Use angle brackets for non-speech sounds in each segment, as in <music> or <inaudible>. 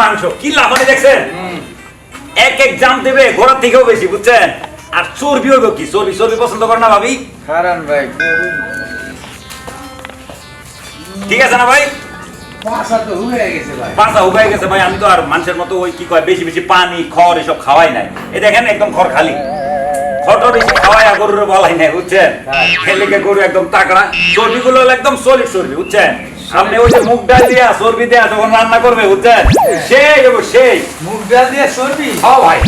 মাংস। কি লাফানি দেখছেন? এক এক জাম দেবে ঘোড়ার থেকেও বেশি বুঝছেন? আর চর্বি হইব কি? চর্বি চর্বি পছন্দ করে না ভাবি? ভাই। ঠিক আছে না ভাই? পাশা তো হয়ে গেছে ভাই। পাঁচা উগাই গেছে ভাই আমি তো আর মানুষের মতো ওই কি কয় বেশি বেশি পানি খড় এসব খাওয়াই নাই। দেখেন একদম খড় খালি। বেশি খাওয়াই গরুর বলাই নাই বুঝছেন? খেলেকে গরু একদম তাকড়া। চর্বি গুলো একদম সলিড চর্বি বুঝছেন? আপনি ওই যে মুগ ডাল দিয়া চর্বি দিয়া যখন রান্না করবে বুঝছেন? সেই সেই। মুখ ডাল দিয়ে সরবি হ্যাঁ ভাই।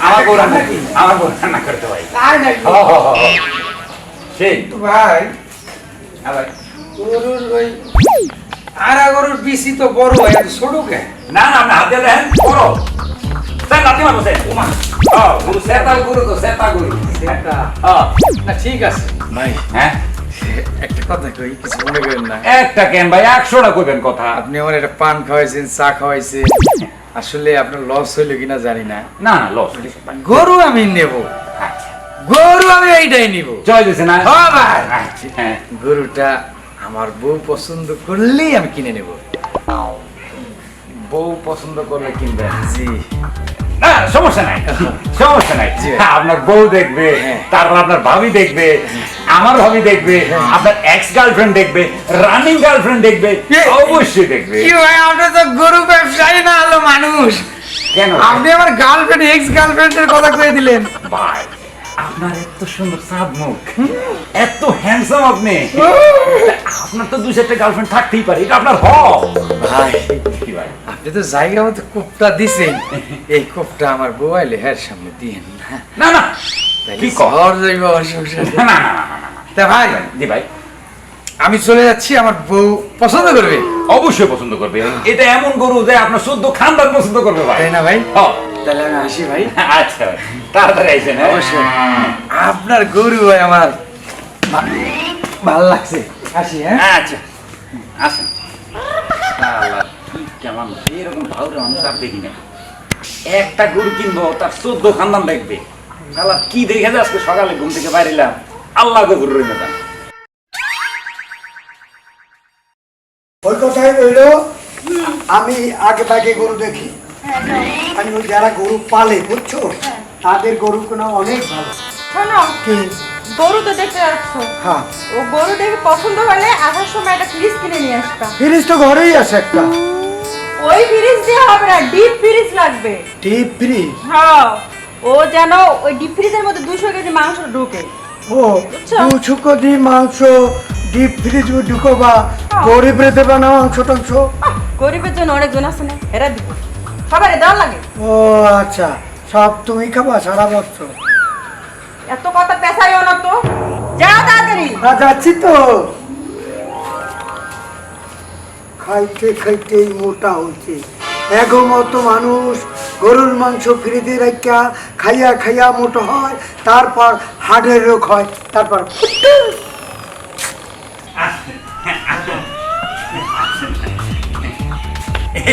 আমার গরু রান্না? আমার গরু রান্না করতে ভাই তাই নাকি। সেই। তো ভাই হ্যাঁ গরুর ওই আরা গরুর বিসি তো বড় হয় ছোট কে? না না আপনি হাতে দেখেন করো স্যার লাতি মারবো স্যার। উমা। গরু সেতা গরু তো সেতা গরু। সেতা। হ্যাঁ না ঠিক আছে। ভাই হ্যাঁ? একটা কথা কই কিছু মনে করেন না। একটা কেন ভাই একশোটা কইবেন কথা। আপনি আমার একটা পান খাওয়াইছেন চা খাওয়াইছেন। আসলে আপনার লস হইল কিনা জানি না। না না লস গরু আমি নেব। গরু আমি এইটাই নিব। জয় দিছে না হ্যাঁ হ্যাঁ। গরুটা আমার বউ পছন্দ করলেই আমি কিনে নেব। বউ পছন্দ করলে কিনবেন। জি। না সমস্যা নাই। সমস্যা নাই। হ্যাঁ, আপনার বউ দেখবে হ্যাঁ। তারপর আপনার ভাবি দেখবে আমার ভাবি দেখবে আপনার এক্স গার্লফ্রেন্ড দেখবে রানিং গার্লফ্রেন্ড দেখবে অবশ্যই দেখবে। কি ভাই আপনি তো গরু ব্যবসায়ী না হলো মানুষ। কেন? আপনি আমার গার্লফ্রেন্ড এক্স গার্লফ্রেন্ডের কথা কয়ে দিলেন। ভাই আপনার এত সুন্দর চাঁদ মুখ এত হ্যান্ডসাম আপনি। আপনার তো দুই চারটে গার্লফ্রেন্ড থাকতেই পারে এটা আপনার হক। ভাই ভাই? আপনি তো জায়গা মতো কোপটা দিছেন। এই কোপটা আমার বউ আইলে হ্যার সামনে দিয়েন না। না কি কর? যাইব না না। তা ভাই জি ভাই। আমি চলে যাচ্ছি আমার বউ পছন্দ করবে? অবশ্যই পছন্দ করবে। এটা এমন গরু যে আপনার শুদ্ধ খানদান পছন্দ করবে ভাই। তাই না ভাই? হ্যাঁ। তাহলে আমি আসি ভাই। আচ্ছা তাড়াতাড়ি আইসেন হ্যাঁ? অবশ্যই। আপনার গরু ভাই আমার ভালো লাগছে। আসি হ্যাঁ? আচ্ছা। আসেন। কেমন এরকম ভালো মানুষ আর দেখি না। একটা গরু কিনবো তার চোদ্দ খানদান দেখবে। শালা কি দেখে যে আজকে সকালে ঘুম থেকে বাইরেলাম আল্লাহ গরু রইল না ওই কথাই রইল আমি আগে ভাগে গরু দেখি। আমি ওই যারা গরু পালে বুঝছ? তাদের গরু কোনো অনেক ভালো। শোনো কি? গরু তো দেখতে যাচ্ছ হ্যাঁ। ও গরু দেখে পছন্দ হলে আসার সময় একটা ফ্রিজ কিনে নিয়ে ফ্রিজ তো ঘরেই আছে একটা। ওই ফ্রিজ দিয়ে হবে না ডিপ ফ্রিজ লাগবে। Deep fridge? হ্যাঁ। ও যেন ওই ডিপ ফ্রিজের মধ্যে দুশো কেজি মাংস ঢুকে। ও দুশো কেজি মাংস ডিপ ফ্রিজ ঢুকোবা গরিবরে দেবে না মাংস টাংস। গরিবের জন্য অনেকজন আছে না এরা দিব। দেওয়া লাগে? ও আচ্ছা। সব তুমি খাবা সারা বছর। এত কথা পেশাইও না তো। যাও তাড়াতাড়ি। না যাচ্ছি তো। খাইতে খাইতেই মোটা হচ্ছে এগো মতো মানুষ গরুর মাংস ফ্রিজে রাখা খাইয়া খাইয়া মোটা হয় তারপর হার্টের রোগ হয় তারপর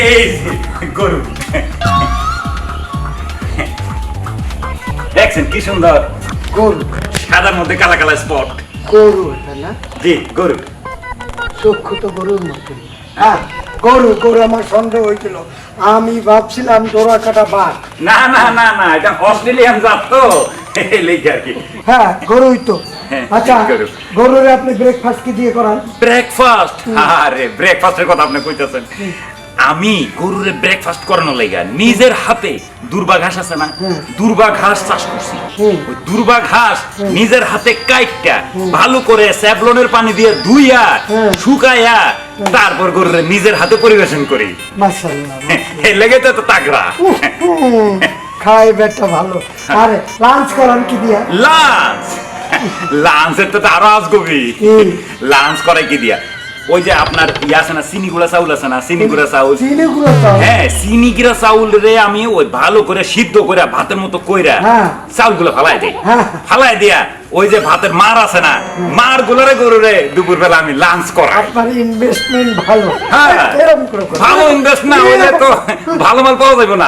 এই গরু। দেখছেন কি সুন্দর? গরু। সাদার মধ্যে কালা কালা স্পট। গরু এটা না? জি গরু। চক্ষু তো গরুর মতো হ্যাঁ। গরু গরু আমার সন্দেহ হয়েছিল। আমি ভাবছিলাম দোরা কাটা বাঘ। না না না না এটা অস্ট্রেলিয়ান জাত তো। এই লেগে আর কি। হ্যাঁ গরুই তো। হ্যাঁ, আচ্ছা গরুরে আপনি ব্রেকফাস্ট কি দিয়ে করান? ব্রেকফাস্ট আরে ব্রেকফাস্টের কথা আপনি কইতেছেন। আমি গরুরে ব্রেকফাস্ট করানো লাগা নিজের হাতে দুর্বা ঘাস আছে না? দুর্বা ঘাস চাষ করছি। ওই দুর্বা ঘাস নিজের হাতে কাইটটা ভালো করে স্যাভলনের পানি দিয়ে ধুইয়া শুকাইয়া তারপর গরুরে নিজের হাতে পরিবেশন করি। এই লেগে তো তাগড়া। খাই বেটা ভালো। আরে লাঞ্চ করান কি দিয়া? লাঞ্চ লাঞ্চের তো আরও আজগবি। কি? লাঞ্চ করে কি দিয়া? ওই যে আপনার ইয়ে আছে না চিনি গুঁড়া চাউল আছে না চিনি গুঁড়া চাউল? চিনি গুঁড়ো চাও হ্যাঁ চিনি গুঁড়া চাউল রে আমি ওই ভালো করে সিদ্ধ করে ভাতের মতো কইরা হ্যাঁ। চাউলগুলো ফালাই দিই। হ্যাঁ। ফালাই দিয়া ওই যে ভাতের মার আছে না মার গুলোরে গরু রে দুপুর বেলা আমি লাঞ্চ করাই। আপনার ইনভেস্টমেন্ট ভালো। হ্যাঁ। এরকম করে ভালো ইনভেস্ট না হইলে তো ভালো মাল পাওয়া যাবে না।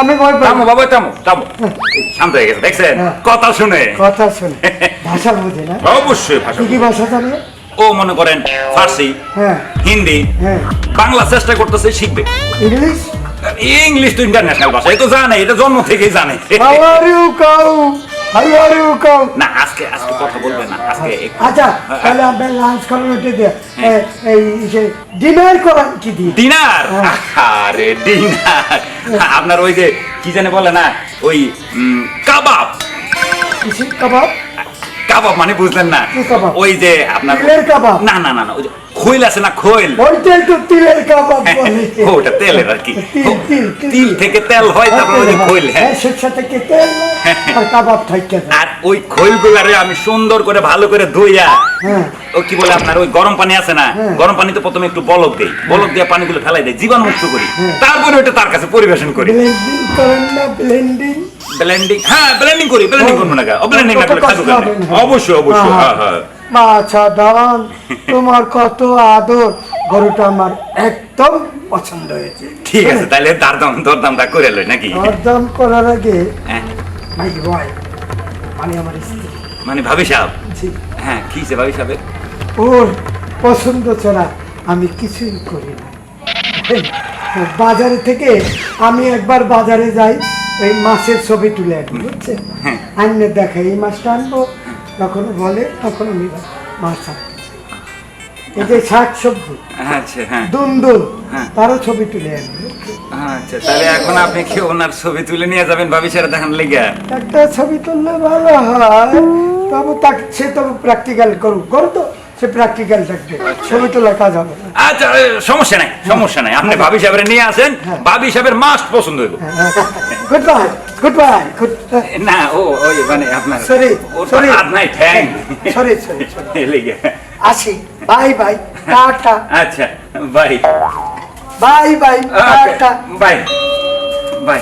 আমি পাই। বাবা থামো থামো। শান্ত হয়ে গেছে দেখছেন? হ্যাঁ। কথা শুনে। কথা শুনে। ভাষা বুঝে না? অবশ্যই ভাষা কি ভাষা জানে? ও মনে করেন ফার্সি হ্যাঁ। হিন্দি হ্যাঁ। বাংলা চেষ্টা করতেছে শিখবে। ইংলিশ? ইংলিশ তো ইন্টারন্যাশনাল ভাষা এই তো জানে এটা জন্ম থেকেই জানে। How are you cow? How are you cow? না আজকে আজকে কথা বলবে না আজকে আচ্ছা তাহলে আপনার লাঞ্চ এ- এই যে ডিনার করান কি ডিনার হ্যাঁ। আরে ডিনার আপনার ওই যে কি জানে বলে না ওই কাবাব। কাবাব? কাবাব মানে বুঝলেন না? ওই যে আপনার কাবাব? না না না না ওই যে খৈল আছে না খৈল? ওইটাই তো তিলের কাবাব বলে। ওটা তেলের আর কি। তিল, তিল, তিল। তিল। থেকে তেল হয় তারপরে ওই খৈল হ্যাঁ। সরষে থেকে তেল আর কাবাব থাকে আর ওই খৈলগুলারে আমি সুন্দর করে ভালো করে ধুইয়া হ্যাঁ। ও কি বলে আপনার ওই গরম পানি আছে না হ্যাঁ। গরম পানিতে প্রথমে একটু বলক দেই। বলক দিয়ে পানিগুলো ফেলাই দেয় জীবাণু মুক্ত করি। হ্যাঁ। তারপরে ওইটা তার কাছে পরিবেশন করি। ব্লেন্ডিং করেন না ব্লেন্ডিং ব্লেন্ডিং হ্যাঁ ব্লেন্ডিং করি ব্লেন্ডিং করব না ব্লেন্ডিং না করলে খাব অবশ্যই অবশ্যই হ্যাঁ হ্যাঁ। আচ্ছা দাঁড়ান তোমার কত আদর। গরুটা আমার একদম পছন্দ হয়েছে। ঠিক আছে তাহলে দার দাম দর দামটা করে লই নাকি? দরদাম করার আগে হ্যাঁ, মাই ওয়াই মানে আমার স্ত্রী। মানে ভাবি সাহেব? জি, হ্যাঁ কি সে ভাবি সাহেব ওর পছন্দ ছাড়া আমি কিছুই করি না। বাজারে থেকে আমি একবার বাজারে যাই। ওই মাছের ছবি তুলে আনব বুঝছেন হ্যাঁ। আনলে দেখে এই মাছটা আনব তখন বলে তখন আমি মাছ আনব এই যে শাক সবজি আচ্ছা হ্যাঁ। দুন্দুল হ্যাঁ। তারও ছবি তুলে আনব আচ্ছা তাহলে এখন আপনি কি ওনার ছবি তুলে নিয়ে যাবেন ভাবি সাহেব দেখান লেগে? একটা ছবি তুললে ভালো হয়। তবে তাকে সে তো প্র্যাকটিক্যাল করুক করো তো সে প্র্যাকটিক্যাল থাকবে ছবি তোলা কাজ হবে আচ্ছা সমস্যা নাই সমস্যা নাই। আপনি ভাবি সাহেবের নিয়ে আসেন। ভাবি সাহেবের মাস্ট পছন্দ হইব। Good bye good bye good না ও ওই মানে আপনার Sorry, ওর তো sorry. হাত নাই ঠ্যাং সরি সরি সরি লেগে আসি বাই বাই টাটা আচ্ছা bye bye bye tata bye bye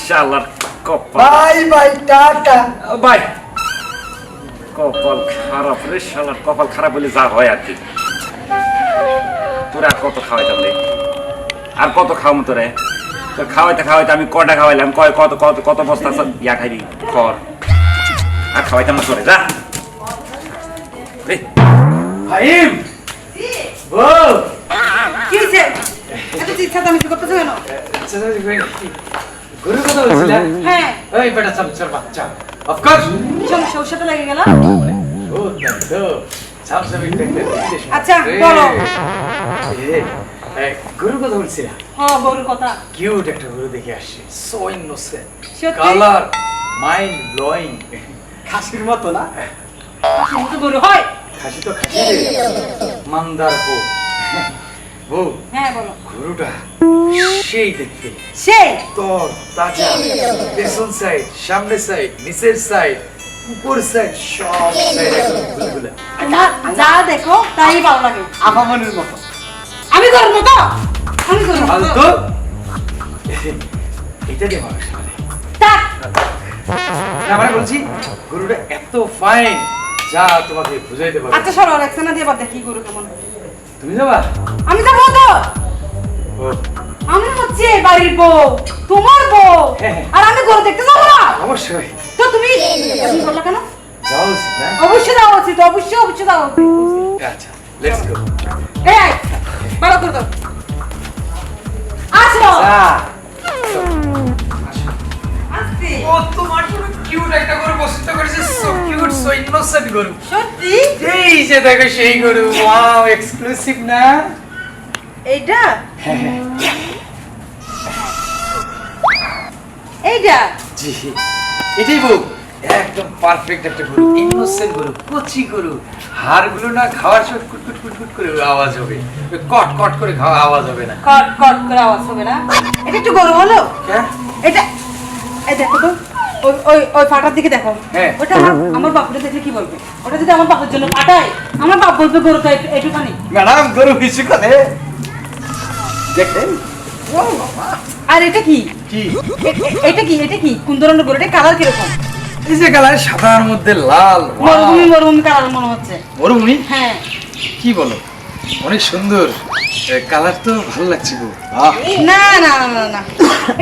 শালার কপাল বাই বাই টাটা বাই কপাল খারাপ রে শালার কপাল খারাপ বলে যা হয় আর কি। তোরা কত খাওয়াই তাহলে আর কত খাওয়াম তোরে? খাওয়াইতে খাওয়াইতে আমি কটা খাওয়াইলাম। কয় কত কত কত বস্তা ইয়া খাইবি? খড় আর খাওয়াইতাম না তোরে যা। ফাহিম! ও! কি হয়েছে এত চিৎসা আমি কি করতেছো কেন গরুর কথা বলছিলা? হ্যাঁ। ওই বেটা চল চল বাচ্চা ওর সাথে লেগে গেল। তো। সাম আচ্ছা, বলো। গরুর কথা বলছিলা হ্যাঁ গরুর কথা। কিউট একটা গরু দেখে আসছে। So innocent colour mind blowing খাসির মতো না? কিন্তু গরু হয়? খাসি তো খাসি। মান্দার বউ। বউ হ্যাঁ বলো। গরুটা সেই দেখতে। সেই তর তাজা। পেছন সাইড সামনে সাইড নিচের সাইড উপর সাইড সব সাইড গুলগুলা না যা দেখো তাই ভালো লাগে। আফামানের মতো। আমি গরুর মতো আমি মতো ফালতু <laughs> এটা দিয়ে মানে থাক। আমরা বলছি গরুটা এত ফাইন যা তোমাকে বুঝাইতে পারব। আচ্ছা সরো দিয়ে এবার দেখি গরু কেমন। তুমি যাবা? আমি যাব তো। আমি হচ্ছে বাড়ির বউ তোমার বউ। হ্যাঁ। আর আমি গরু দেখতে যাব না? অবশ্যই। তো তুমি তুমি বলল কেন? যাওয়া উচিত না? অবশ্যই যাওয়া উচিত অবশ্যই অবশ্যই যাওয়া উচিত। আচ্ছা লেটস গো এই ভালো করে দাও। আসো। আসছি। ও তোমার জন্য কিউট একটা গরু পছন্দ করেছে। সো কিউট সো ইনোসেন্ট গরু। সত্যি? এই যে দেখো সেই গরু। ওয়াও এক্সক্লুসিভ না? এইটা? এইটা? জি। এটাই বউ। একদম পারফেক্ট একটা গরু ইনোসেন্ট গরু কচি গরু। হাড়গুলো না খাওয়ার সময় কুটকুট কুটকুট করে আওয়াজ হবে। কট কট করে খাওয়া আওয়াজ হবে না। কট কট করে আওয়াজ হবে না। এটা একটু গরু হলো? এটা এই দেখো তো ওই ওই ফাটার দিকে দেখো। হ্যাঁ। ওটা আমার দেখলে কি বলবে? ওটা যদি আমার বাপুর জন্য ফাটায় আমার বাপ বলবে গরু তো একটুখানি ম্যাডাম গরু করে। দেখেন আর এটা কি? কি? এটা কি? এটা কি? কোন ধরনের গরু এটা কালার কীরকম? এই যে কালার সাদার মধ্যে লাল মরুভূমি মরুভূমি কালার মনে হচ্ছে। মরুভূমি? হ্যাঁ। কি বলো? অনেক সুন্দর। কালার তো ভালো লাগছে গো। না না না না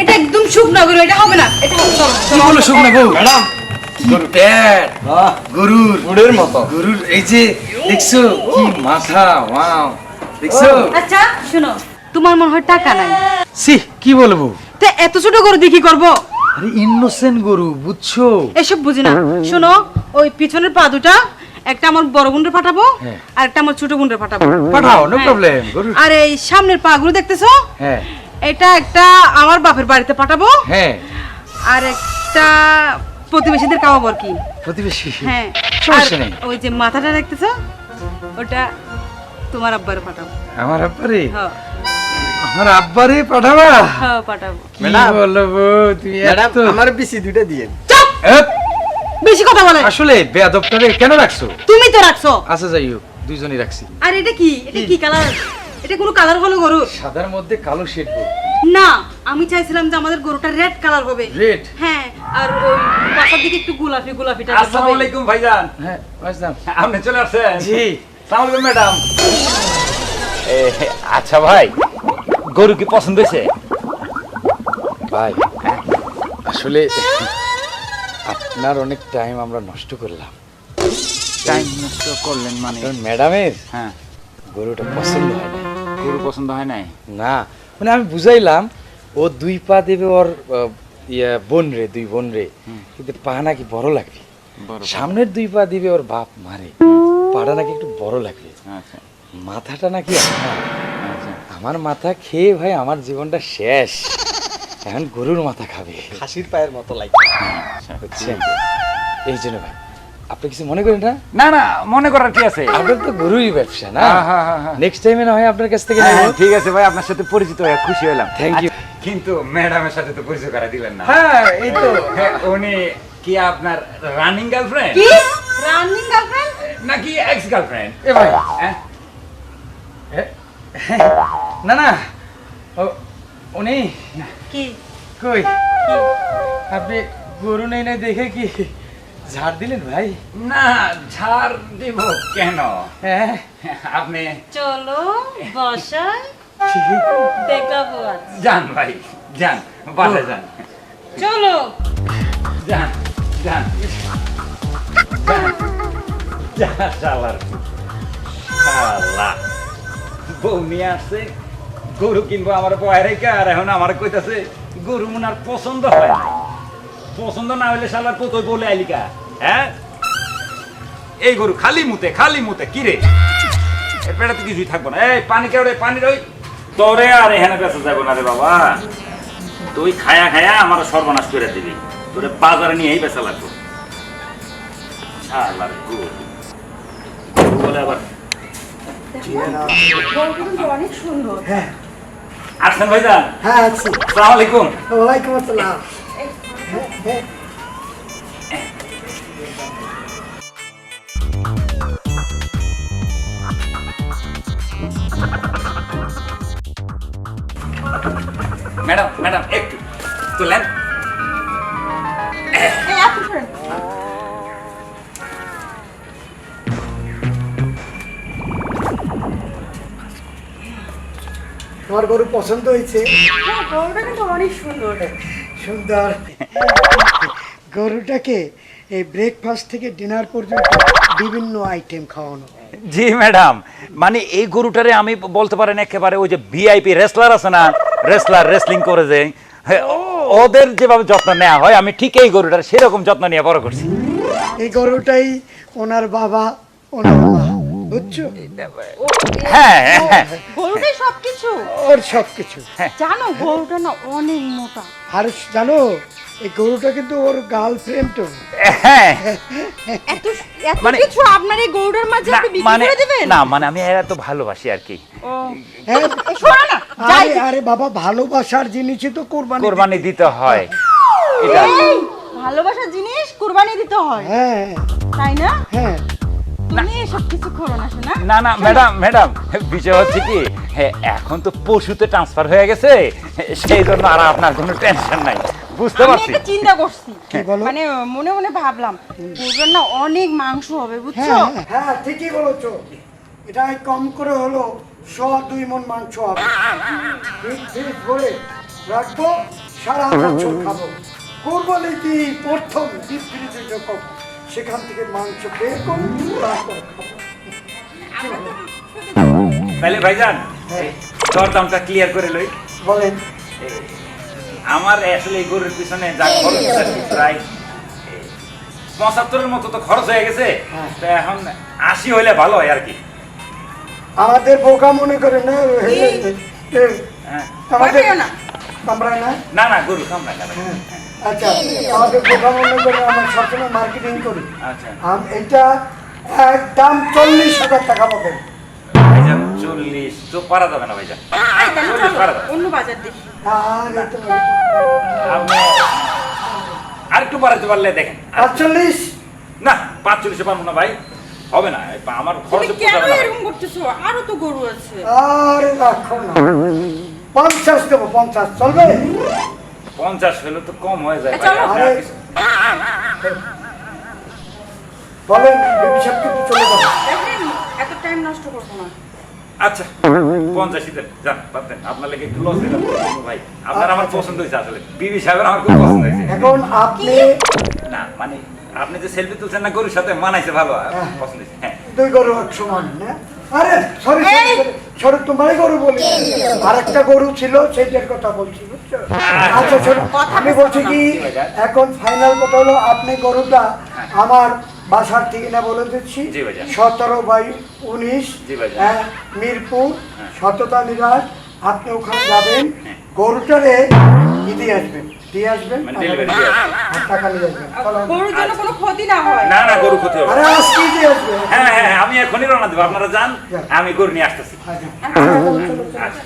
এটা একদম শুকনো গরু এটা হবে না। এটা হবে চলো, বলো শুকনো বউ ম্যাডাম প্যাট গরুর উড়ের মতো। গরুর এই যে দেখছ কি মাথা ওয়াও। দেখছ? আচ্ছা শোনো তোমার মনে হয় টাকা নাই। সি কি বলব? তো এত ছোট গরু দিয়ে কি করব? আরে ইনোসেন্ট গরু বুঝছ? এসব বুঝি না। শোনো ওই পিছনের পা দুটা একটা আমার বড় গুন্ডে পাঠাবো হ্যাঁ। আর একটা আমার ছোট গুন্ডে পাঠাবো। পাঠাও নো হ্যাঁ। প্রবলেম গরু। আর এই সামনের পা গুলো দেখতেছো? হ্যাঁ। এটা একটা আমার বাপের বাড়িতে পাঠাবো। হ্যাঁ। আর একটা প্রতিবেশীদের খাওয়াবো আর কি। প্রতিবেশী? হ্যাঁ। সমস্যা নেই। ওই যে মাথাটা দেখতেছো? ওটা তোমার আব্বারে পাঠাবো। আমার আব্বারে? হ্যাঁ। আমার আব্বারে পাঠাবা? হ্যাঁ পাঠাবো। ম্যাডাম। বলব তুমি ম্যাডাম আমার বেশি দুইটা দিয়ে চুপ! বেশি কথা বলে। আসলে বেয়াদবটারে কেন রাখছো? তুমি তো রাখছো। আচ্ছা যাই হোক দুইজনই রাখছি। আর এটা কি? এটা কি? কালার? এটা কোনো কালার হলো গরু সাদার মধ্যে কালো শেড না আমি চাইছিলাম যে আমাদের গরুটা রেড কালার হবে। রেড? হ্যাঁ আর ওই পাশার দিকে একটু গোলাপি গোলাপি টাইপের আসসালামু আলাইকুম ভাইজান। হ্যাঁ বুঝলাম আপনি চলে আসছেন? জি। সালাম আলাইকুম ম্যাডাম। আচ্ছা ভাই গরু কি পছন্দ হয়েছে? ভাই আসলে আপনার অনেক টাইম আমরা নষ্ট করলাম। টাইম নষ্ট করলেন মানে? ম্যাডামের হ্যাঁ। গরুটা পছন্দ হয় না গরু পছন্দ হয় নাই? না মানে আমি বুঝাইলাম ও দুই পা দেবে ওর ইয়া বোন রে দুই বোন রে। কিন্তু পা নাকি বড় লাগবে সামনের দুই পা দিবে ওর বাপ মারে। পাটা নাকি একটু বড় লাগবে আচ্ছা। মাথাটা নাকি আমার আচ্ছা মাথা খেয়ে ভাই আমার জীবনটা শেষ। এখন গরুর মাথা খাবে। খাসির পায়ের মতো লাগে বুঝছেন এই জন্য ভাই আপনি কিছু মনে করেন না? না না মনে করার কি আছে? আপনার তো গরুই ব্যবসা না? হ্যাঁ, হ্যাঁ, হ্যাঁ, হ্যাঁ। নেক্সট টাইমে না হয় আপনার কাছ থেকে হ্যাঁ, ঠিক আছে ভাই আপনার সাথে পরিচিত হয়ে খুশি হলাম। থ্যাংক. আচ্ছা, কিন্তু ম্যাডামের সাথে তো পরিচয় করা দিলেন না। হ্যাঁ এই তো। হ্যাঁ, উনি কি আপনার রানিং গার্লফ্রেন্ড কি? রানিং গার্লফ্রেন্ড নাকি এক্স গার্লফ্রেন্ড এ ভাই। হ্যাঁ? এ, না না। উনি। কি? কই? কি? আপনি গরু নেই নাই দেখে কি ঝাড় দিলেন ভাই? না ঝাড় দিব কেন? হ্যাঁ। আপনি চলো <laughs> বসাই। দেখাবো যান ভাই যান বাসে যান। চলো। যান যান। যান যা শালার। শালা। বউ নিয়ে আসছে গরু কিনবো আমার রেখে আর এখন আমার কইতাছে গরু মুনার পছন্দ হয় না পছন্দ না হলে শালার কতই বলে আইলিকা হ্যাঁ? এই গরু খালি মুতে খালি মুতে কি রে? এর পেটাতে কিছুই থাকব না। এই পানি কেউ রে পানি রই। তোরে আর এখানে বেঁচে যাব না রে বাবা। তুই খায়া খায়া আমার সর্বনাশ করে দিবি। তোরে বাজারে নিয়েই বেচা লাগবো। শালার গরু। গরু বলে আবার অনেক সুন্দর। হ্যাঁ। আসছেন ভাইজান। হ্যাঁ আছি। সালাম আলাইকুম। ওয়ালাইকুম আসসালাম। ম্যাডাম ম্যাডাম একটু। তুলেন। পছন্দ হয়েছে। গরুটা কিন্তু অনেক সুন্দর। সুন্দর। গরুটাকে এই ব্রেকফাস্ট থেকে ডিনার পর্যন্ত বিভিন্ন আইটেম খাওয়ানো জি ম্যাডাম মানে এই গরুটারে আমি বলতে পারেন একেবারে ওই যে ভিআইপি রেসলার আছে না রেসলার রেসলিং করে যে হ্যাঁ, ওদের যেভাবে যত্ন নেওয়া হয় আমি ঠিক এই গরুটার সেরকম যত্ন নিয়ে বড় করছি। এই গরুটাই ওনার বাবা ওনার মা। বুঝছ? হ্যাঁ হ্যাঁ, হ্যাঁ গরুটাই সবকিছু। ওর সব কিছু জানো গরুটা না অনেক মোটা। আর জানো এই গরুটা কিন্তু ওর গার্লফ্রেন্ডও হ্যাঁ। এত এত মানে- কিছু আপনার এই গরুটার মাঝে আপনি বিক্রি মানে করে দিবেন? না মানে আমি এরা তো ভালোবাসি আর কি। ও। হ্যাঁ। আরে আরে বাবা ভালোবাসার জিনিসই তো কোরবানি কোরবানি দিতে হয়। এটা ভালোবাসার জিনিস কুরবানি দিতে হয়। হ্যাঁ। তাই না? হ্যাঁ। তুমি এসব কিছু করো না শোনা? না না ম্যাডাম ম্যাডাম বিষয় হচ্ছে কি? হ্যাঁ, এখন তো পশুতে ট্রান্সফার হয়ে গেছে সেই জন্য আর আপনার কোনো টেনশন নাই। বুঝতে আমি পারছি। একটা চিন্তা করছি। মানে মনে মনে ভাবলাম গরুর না অনেক মাংস হবে বুঝছ? হ্যাঁ হ্যাঁ। ঠিকই বলেছ। এটা কম করে হলো শ দুই মন মাংস হবে। ফ্রিজ ফ্রিজ ভরে রাখব সারা বছর খাব। কোরবানি কি প্রথম যখন সেখান থেকে মাংস বের করুন তারপর তাহলে ভাইজান এই দর দামটা ক্লিয়ার করে লই বলেন আমার আসলে এই গরুর পিছনে যা খরচ প্রায় পঁচাত্তরের মতো তো খরচ হয়ে গেছে হ্যাঁ। তো এখন আশি হইলে ভালো হয় আর কি আমাদের বোকা মনে করে না হ্যাঁ। আমাদের না। না না না গরু কামড়ায় না। হ্যাঁ। আচ্ছা আমাদের আমরা সবসময় মার্কেটিং করি। আচ্ছা। আম এটা একদম চল্লিশ হাজার টাকা পাবেন। ভাইজান চল্লিশ। তো পারা যাবে না ভাইজান। অন্য বাজার দেখি আর একটু বাড়াতে পারলে দেখেন। আটচল্লিশ না পাঁচচল্লিশে পারব না ভাই। হবে না আমার খরচে কেন এরকম করতেছো? আরও তো গরু আছে। আরে রাখো না। পঞ্চাশ দেবো পঞ্চাশ। চলবে? পঞ্চাশ হলে তো কম হয়ে যায় এ, আপনি বলেন হিসাব চলে যাবে। এত টাইম নষ্ট করব না। আচ্ছা পঞ্চাশই দেন যান বাদ দেন। আপনার লেগে একটু লস দিলাম ভাই। আপনার আমার পছন্দ হয়েছে আসলে। বিবি সাহেবের আমার খুব পছন্দ হয়েছে। এখন আপনি না মানে আপনি যে সেলফি তুলছেন না গরুর সাথে মানাইছে ভালো হ্যাঁ। পছন্দ হয়েছে। হ্যাঁ। দুই গরু এক সমান না? আরে সরি! সরি তোমারই গরু বলি। আর একটা গরু ছিল সেইটার কথা বলছি। বুঝছ আচ্ছা শোনো আমি বলছি কি এখন ফাইনাল কথা হলো আপনি গরুটা আমার বাসার ঠিকানা বলে দিচ্ছি সতেরো বাই উনিশ। হ্যাঁ, মিরপুর হ্যাঁ। সততা নিরাজ আপনি ওখানে যাবেন গরুটারে দিয়ে আসবেন দিয়ে আসবেন delivery দিয়ে আসবেন। আর টাকা নিয়ে আসবেন গরুর জন্য কোনো ক্ষতি না হয় না না গরু ক্ষতি হবে আরে আজকে দিয়ে আসবেন হ্যাঁ হ্যাঁ হ্যাঁ, আমি এখনই রওনা দেবো আপনারা যান। আমি গরু নিয়ে আসতেছি আচ্ছা। আচ্ছা